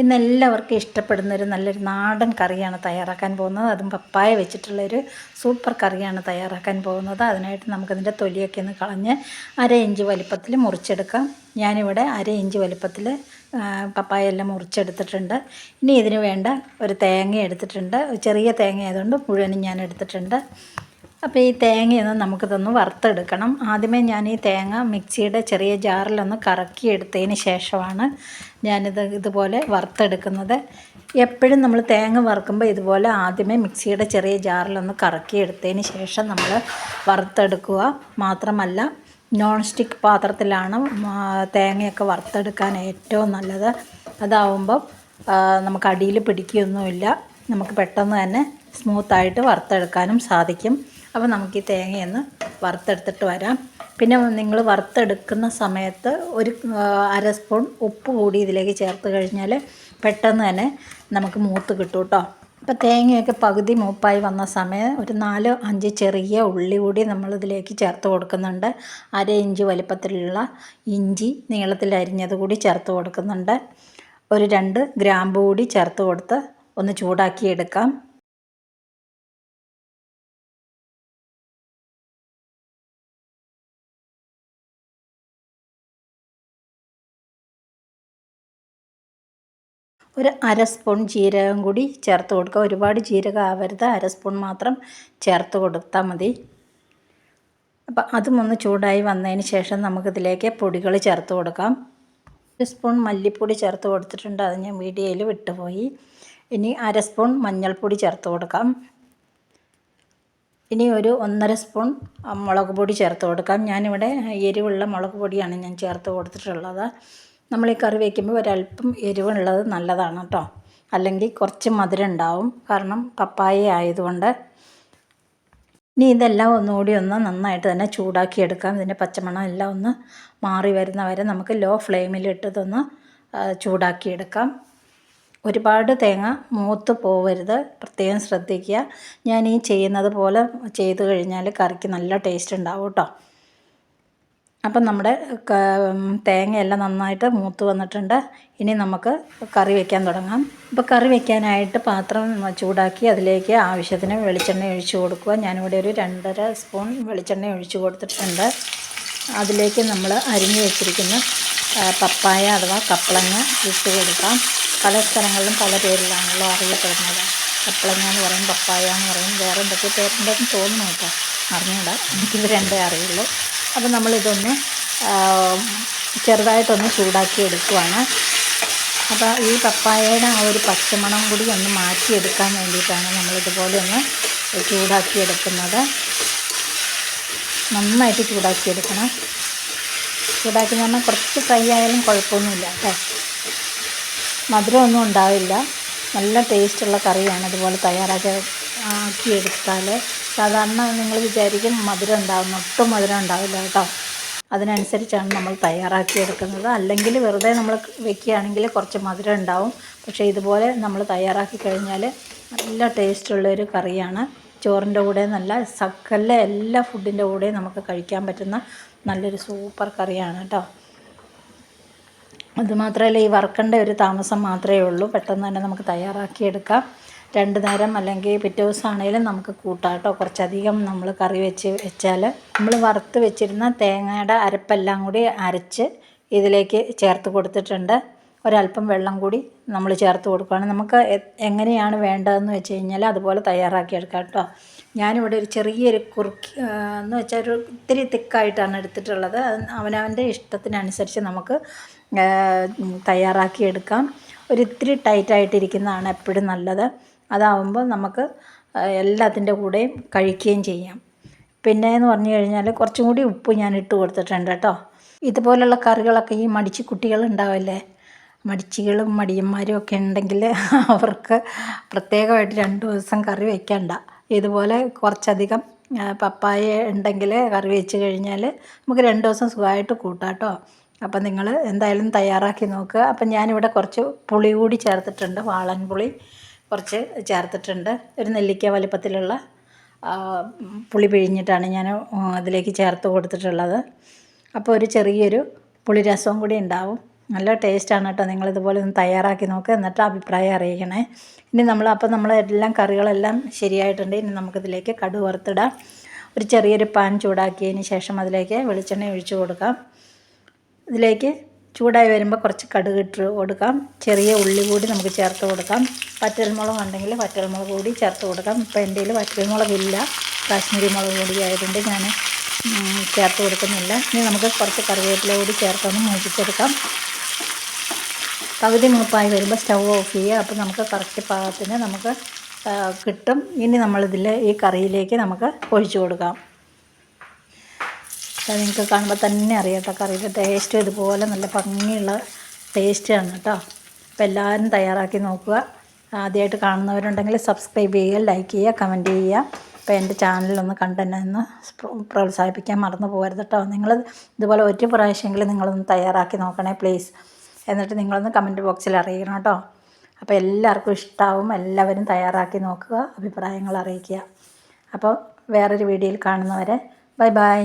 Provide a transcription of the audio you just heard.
ഇന്ന് എല്ലാവർക്കും ഇഷ്ടപ്പെടുന്ന ഒരു നല്ലൊരു നാടൻ കറിയാണ് തയ്യാറാക്കാൻ പോകുന്നത്. അതും പപ്പായ വെച്ചിട്ടുള്ളൊരു സൂപ്പർ കറിയാണ് തയ്യാറാക്കാൻ പോകുന്നത്. അതിനായിട്ട് നമുക്കതിന്റെ തൊലിയൊക്കെ ഒന്ന് കളഞ്ഞ് അര ഇഞ്ച് വലിപ്പത്തിൽ മുറിച്ചെടുക്കാം. ഞാനിവിടെ അര ഇഞ്ച് വലിപ്പത്തിൽ പപ്പായ എല്ലാം മുറിച്ചെടുത്തിട്ടുണ്ട്. ഇനി ഇതിന് വേണ്ട ഒരു തേങ്ങ എടുത്തിട്ടുണ്ട്. ചെറിയ തേങ്ങ ആയതുകൊണ്ട് മുഴുവനും ഞാൻ എടുത്തിട്ടുണ്ട്. അപ്പോൾ ഈ തേങ്ങയൊന്ന് നമുക്കിതൊന്ന് വറുത്തെടുക്കണം. ആദ്യമേ ഞാൻ ഈ തേങ്ങ മിക്സിയുടെ ചെറിയ ജാറിലൊന്ന് കറക്കി എടുത്തതിന് ശേഷമാണ് ഞാനിത് ഇതുപോലെ വറുത്തെടുക്കുന്നത്. എപ്പോഴും നമ്മൾ തേങ്ങ വറുക്കുമ്പോൾ ഇതുപോലെ ആദ്യമേ മിക്സിയുടെ ചെറിയ ജാറിലൊന്ന് കറക്കി എടുത്തതിന് ശേഷം നമ്മൾ വറുത്തെടുക്കുക. മാത്രമല്ല നോൺ സ്റ്റിക്ക് പാത്രത്തിലാണ് തേങ്ങയൊക്കെ വറുത്തെടുക്കാൻ ഏറ്റവും നല്ലത്. അതാവുമ്പം നമുക്ക് അടിയിൽ പിടിക്കുകയൊന്നുമില്ല. നമുക്ക് പെട്ടെന്ന് തന്നെ സ്മൂത്തായിട്ട് വറുത്തെടുക്കാനും സാധിക്കും. അപ്പോൾ നമുക്ക് ഈ തേങ്ങയൊന്ന് വറുത്തെടുത്തിട്ട് വരാം. പിന്നെ നിങ്ങൾ വറുത്തെടുക്കുന്ന സമയത്ത് ഒരു അര സ്പൂൺ ഉപ്പ് കൂടി ഇതിലേക്ക് ചേർത്ത് കഴിഞ്ഞാൽ പെട്ടെന്ന് തന്നെ നമുക്ക് മൂത്ത് കിട്ടും കേട്ടോ അപ്പോൾ തേങ്ങയൊക്കെ പകുതി മൂപ്പായി വന്ന സമയം ഒരു നാല് അഞ്ച് ചെറിയ ഉള്ളി കൂടി നമ്മളിതിലേക്ക് ചേർത്ത് കൊടുക്കുന്നുണ്ട്. അര ഇഞ്ച് വലിപ്പത്തിലുള്ള ഇഞ്ചി നീളത്തിൽ അരിഞ്ഞത് കൂടി ചേർത്ത് കൊടുക്കുന്നുണ്ട്. ഒരു രണ്ട് ഗ്രാമ്പ് കൂടി ചേർത്ത് കൊടുത്ത് ഒന്ന് ചൂടാക്കി ഒരു അര സ്പൂൺ ജീരകം കൂടി ചേർത്ത് കൊടുക്കുക. ഒരുപാട് ജീരകം ആവരുത്. അര സ്പൂൺ മാത്രം ചേർത്ത് കൊടുത്താൽ മതി. അപ്പം അതും ഒന്ന് ചൂടായി വന്നതിന് ശേഷം നമുക്കിതിലേക്ക് പൊടികൾ ചേർത്ത് കൊടുക്കാം. ഒരു സ്പൂൺ മല്ലിപ്പൊടി ചേർത്ത് കൊടുത്തിട്ടുണ്ട്. അത് ഞാൻ വീഡിയോയിൽ വിട്ടുപോയി. ഇനി അര സ്പൂൺ മഞ്ഞൾപ്പൊടി ചേർത്ത് കൊടുക്കാം. ഇനി ഒരു ഒന്നര സ്പൂൺ മുളക് പൊടി ചേർത്ത് കൊടുക്കാം. ഞാനിവിടെ എരിവുള്ള മുളക് പൊടിയാണ് ഞാൻ ചേർത്ത് കൊടുത്തിട്ടുള്ളത്. നമ്മൾ ഈ കറി വയ്ക്കുമ്പോൾ ഒരല്പം എരിവുള്ളത് നല്ലതാണ് കേട്ടോ. അല്ലെങ്കിൽ കുറച്ച് മധുരം ഉണ്ടാവും. കാരണം പപ്പായ ആയതുകൊണ്ട് ഇനി ഇതെല്ലാം ഒന്നുകൂടി ഒന്ന് നന്നായിട്ട് തന്നെ ചൂടാക്കി എടുക്കാം ഇതിന്റെ പച്ചമണം എല്ലാം ഒന്ന് മാറി വരുന്ന വരെ നമുക്ക് ലോ ഫ്ലെയിമിലിട്ടതൊന്ന് ചൂടാക്കിയെടുക്കാം. ഒരുപാട് തേങ്ങ മൂത്ത് പോവരുത്. പ്രത്യേകം ശ്രദ്ധിക്കുക. ഞാൻ ഈ ചെയ്യുന്നത് പോലെ ചെയ്ത് കഴിഞ്ഞാൽ കറിക്ക് നല്ല ടേസ്റ്റ് ഉണ്ടാവും കേട്ടോ. അപ്പം നമ്മുടെ തേങ്ങയെല്ലാം നന്നായിട്ട് മൂത്ത് വന്നിട്ടുണ്ട്. ഇനി നമുക്ക് കറി വയ്ക്കാൻ തുടങ്ങാം. ഇപ്പോൾ കറി വയ്ക്കാനായിട്ട് പാത്രം ചൂടാക്കി അതിലേക്ക് ആവശ്യത്തിന് വെളിച്ചെണ്ണ ഒഴിച്ച് കൊടുക്കുക. ഞാനിവിടെ ഒരു രണ്ടര സ്പൂൺ വെളിച്ചെണ്ണ ഒഴിച്ച് കൊടുത്തിട്ടുണ്ട്. അതിലേക്ക് നമ്മൾ അരിഞ്ഞു വെച്ചിരിക്കുന്ന പപ്പായ അഥവാ കപ്പളങ്ങ ഇട്ട് കൊടുക്കാം. പല സ്ഥലങ്ങളിലും പല പേരിലാണല്ലോ അറിയപ്പെടുന്നത്. കപ്പളങ്ങ എന്ന് പറയും പപ്പായ എന്ന് പറയും. വേറെ എന്തൊക്കെ പേരുണ്ടെന്ന് തോന്നുന്നു കേട്ടോ. അറിഞ്ഞൂടാ. എനിക്കിത് രണ്ടേ അറിയുള്ളൂ. അപ്പോൾ നമ്മളിതൊന്ന് ചെറുതായിട്ടൊന്ന് ചൂടാക്കി എടുക്കുവാണ്. അപ്പോൾ ഈ പപ്പായയുടെ ആ ഒരു പച്ചമണം കൂടി ഒന്ന് മാറ്റിയെടുക്കാൻ വേണ്ടിയിട്ടാണ് നമ്മളിതുപോലെ ഒന്ന് ചൂടാക്കിയെടുക്കുന്നത് നന്നായിട്ട് ചൂടാക്കി എടുക്കണം. ചൂടാക്കി പറഞ്ഞാൽ കുറച്ച് ഫ്രൈ ആയാലും കുഴപ്പമൊന്നുമില്ല കേട്ടോ. മധുരമൊന്നും ഉണ്ടാവില്ല. നല്ല ടേസ്റ്റുള്ള കറിയാണ് ഇതുപോലെ തയ്യാറാക്കി ആക്കിയെടുത്താൽ സാധാരണ നിങ്ങൾ വിചാരിക്കും മധുരം ഉണ്ടാകുന്നു ഒട്ടും മധുരം ഉണ്ടാവില്ല കേട്ടോ. അതിനനുസരിച്ചാണ് നമ്മൾ തയ്യാറാക്കി എടുക്കുന്നത്. അല്ലെങ്കിൽ വെറുതെ നമ്മൾ വെക്കുകയാണെങ്കിൽ കുറച്ച് മധുരം ഉണ്ടാവും. പക്ഷേ ഇതുപോലെ നമ്മൾ തയ്യാറാക്കി കഴിഞ്ഞാൽ നല്ല ടേസ്റ്റുള്ളൊരു കറിയാണ്. ചോറിന്റെ കൂടെ നല്ല സക്കല്ല എല്ലാ ഫുഡിന്റെ കൂടെയും നമുക്ക് കഴിക്കാൻ പറ്റുന്ന നല്ലൊരു സൂപ്പർ കറിയാണ് കേട്ടോ. അതുമാത്രമല്ല ഈ വറുക്കേണ്ട ഒരു താമസം മാത്രമേ ഉള്ളൂ. പെട്ടെന്ന് തന്നെ നമുക്ക് തയ്യാറാക്കിയെടുക്കാം രണ്ട് നേരം അല്ലെങ്കിൽ പിറ്റേ ദിവസമാണെങ്കിലും നമുക്ക് കൂട്ടാട്ടോ കേട്ടോ. കുറച്ചധികം നമ്മൾ കറി വെച്ച് വെച്ചാൽ നമ്മൾ വറുത്ത് വെച്ചിരുന്ന തേങ്ങയുടെ അരപ്പെല്ലാം കൂടി അരച്ച് ഇതിലേക്ക് ചേർത്ത് കൊടുത്തിട്ടുണ്ട്. ഒരല്പം വെള്ളം കൂടി നമ്മൾ ചേർത്ത് കൊടുക്കുകയാണ്. നമുക്ക് എങ്ങനെയാണ് വേണ്ടതെന്ന് വെച്ച് കഴിഞ്ഞാൽ അതുപോലെ തയ്യാറാക്കിയെടുക്കാം കേട്ടോ. ഞാനിവിടെ ഒരു ചെറിയൊരു കുറുക്കി എന്ന് വെച്ചാൽ ഒരു ഇത്തിരി തിക്കായിട്ടാണ് എടുത്തിട്ടുള്ളത്. അവനവന്റെ ഇഷ്ടത്തിനനുസരിച്ച് നമുക്ക് തയ്യാറാക്കിയെടുക്കാം. ഒരു ഇത്തിരി ടൈറ്റായിട്ടിരിക്കുന്നതാണ് എപ്പോഴും നല്ലത്. അതാവുമ്പോൾ നമുക്ക് എല്ലാത്തിന്റെ കൂടെയും കഴിക്കുകയും ചെയ്യാം. പിന്നെ എന്ന് പറഞ്ഞു കഴിഞ്ഞാൽ കുറച്ചും കൂടി ഉപ്പ് ഞാൻ ഇട്ട് കൊടുത്തിട്ടുണ്ട് കേട്ടോ. ഇതുപോലുള്ള കറികളൊക്കെ ഈ മടിച്ച് കുട്ടികൾ ഉണ്ടാവില്ലേ മടിച്ചികളും മടിയന്മാരും ഒക്കെ ഉണ്ടെങ്കിൽ അവർക്ക് പ്രത്യേകമായിട്ട് രണ്ട് ദിവസം കറി വയ്ക്കണ്ട ഇതുപോലെ കുറച്ചധികം പപ്പായ ഉണ്ടെങ്കിൽ കറി വെച്ച് കഴിഞ്ഞാൽ നമുക്ക് രണ്ട് ദിവസം സുഖമായിട്ട് കൂട്ടാം കേട്ടോ. അപ്പം നിങ്ങൾ എന്തായാലും തയ്യാറാക്കി നോക്കുക. അപ്പം ഞാനിവിടെ കുറച്ച് പുളി കൂടി ചേർത്തിട്ടുണ്ട്. വാളൻ പുളി കുറച്ച് ചേർത്തിട്ടുണ്ട്. ഒരു നെല്ലിക്ക വലിപ്പത്തിലുള്ള പുളി പിഴിഞ്ഞിട്ടാണ് ഞാൻ അതിലേക്ക് ചേർത്ത് കൊടുത്തിട്ടുള്ളത്. അപ്പോൾ ഒരു ചെറിയൊരു പുളിരസവും കൂടി ഉണ്ടാവും. നല്ല ടേസ്റ്റാണ് കേട്ടോ. നിങ്ങളിതുപോലെ ഒന്ന് തയ്യാറാക്കി നോക്ക് എന്നിട്ട് അഭിപ്രായം അറിയിക്കണേ. ഇനി നമ്മൾ അപ്പോൾ നമ്മൾ എല്ലാം കറികളെല്ലാം ശരിയായിട്ടുണ്ട്. ഇനി നമുക്കിതിലേക്ക് കടു വറുത്തിടാം. ഒരു ചെറിയൊരു പാൻ ചൂടാക്കിയതിന് ശേഷം അതിലേക്ക് വെളിച്ചെണ്ണ ഒഴിച്ചു കൊടുക്കാം. ഇതിലേക്ക് ചൂടായി വരുമ്പോൾ കുറച്ച് കടുക് ഇട്ട് കൊടുക്കാം. ചെറിയ ഉള്ളി കൂടി നമുക്ക് ചേർത്ത് കൊടുക്കാം. വറ്റൽമുളക് ഉണ്ടെങ്കിൽ വറ്റൽമുളക് കൂടി ചേർത്ത് കൊടുക്കാം. ഇപ്പോൾ എന്റെ കയ്യിൽ വറ്റൽമുളകില്ല. കാശ്മീരി മുളക് കൂടി ആയതുകൊണ്ട് ഞാൻ ചേർത്ത് കൊടുക്കുന്നില്ല. ഇനി നമുക്ക് കുറച്ച് കറിവേപ്പില കൂടി ചേർത്തൊന്ന് മൂപ്പിച്ചെടുക്കാം. പകുതി മൂപ്പായി വരുമ്പോൾ സ്റ്റൗ ഓഫ് ചെയ്യുക അപ്പോൾ നമുക്ക് കറക്റ്റ് പാകത്തിന് നമുക്ക് കിട്ടും. ഇനി നമ്മളിതിൽ ഈ കറിയിലേക്ക് നമുക്ക് ഒഴിച്ചു കൊടുക്കാം. അത് നിങ്ങൾക്ക് കാണുമ്പോൾ തന്നെ അറിയാം കേട്ടോ. കറിയുടെ ടേസ്റ്റ് ഇതുപോലെ നല്ല ഭംഗിയുള്ള ടേസ്റ്റാണ് കേട്ടോ. അപ്പോൾ എല്ലാവരും തയ്യാറാക്കി നോക്കുക. ആദ്യമായിട്ട് കാണുന്നവരുണ്ടെങ്കിൽ സബ്സ്ക്രൈബ് ചെയ്യുക ലൈക്ക് ചെയ്യുക കമന്റ് ചെയ്യുക. അപ്പോൾ എന്റെ ചാനലൊന്ന് കണ്ടെന്നെ ഒന്ന് പ്രോത്സാഹിപ്പിക്കാൻ മറന്നു പോകരുത് കേട്ടോ. നിങ്ങൾ ഇതുപോലെ ഒരു പ്രാവശ്യമെങ്കിലും നിങ്ങളൊന്ന് തയ്യാറാക്കി നോക്കണേ പ്ലീസ് എന്നിട്ട് നിങ്ങളൊന്ന് കമന്റ് ബോക്സിൽ അറിയിക്കണം കേട്ടോ. അപ്പോൾ എല്ലാവർക്കും ഇഷ്ടമാവും എല്ലാവരും തയ്യാറാക്കി നോക്കുക. അഭിപ്രായങ്ങൾ അറിയിക്കുക. അപ്പോൾ വേറൊരു വീഡിയോയിൽ കാണുന്നവരെ ബൈ ബൈ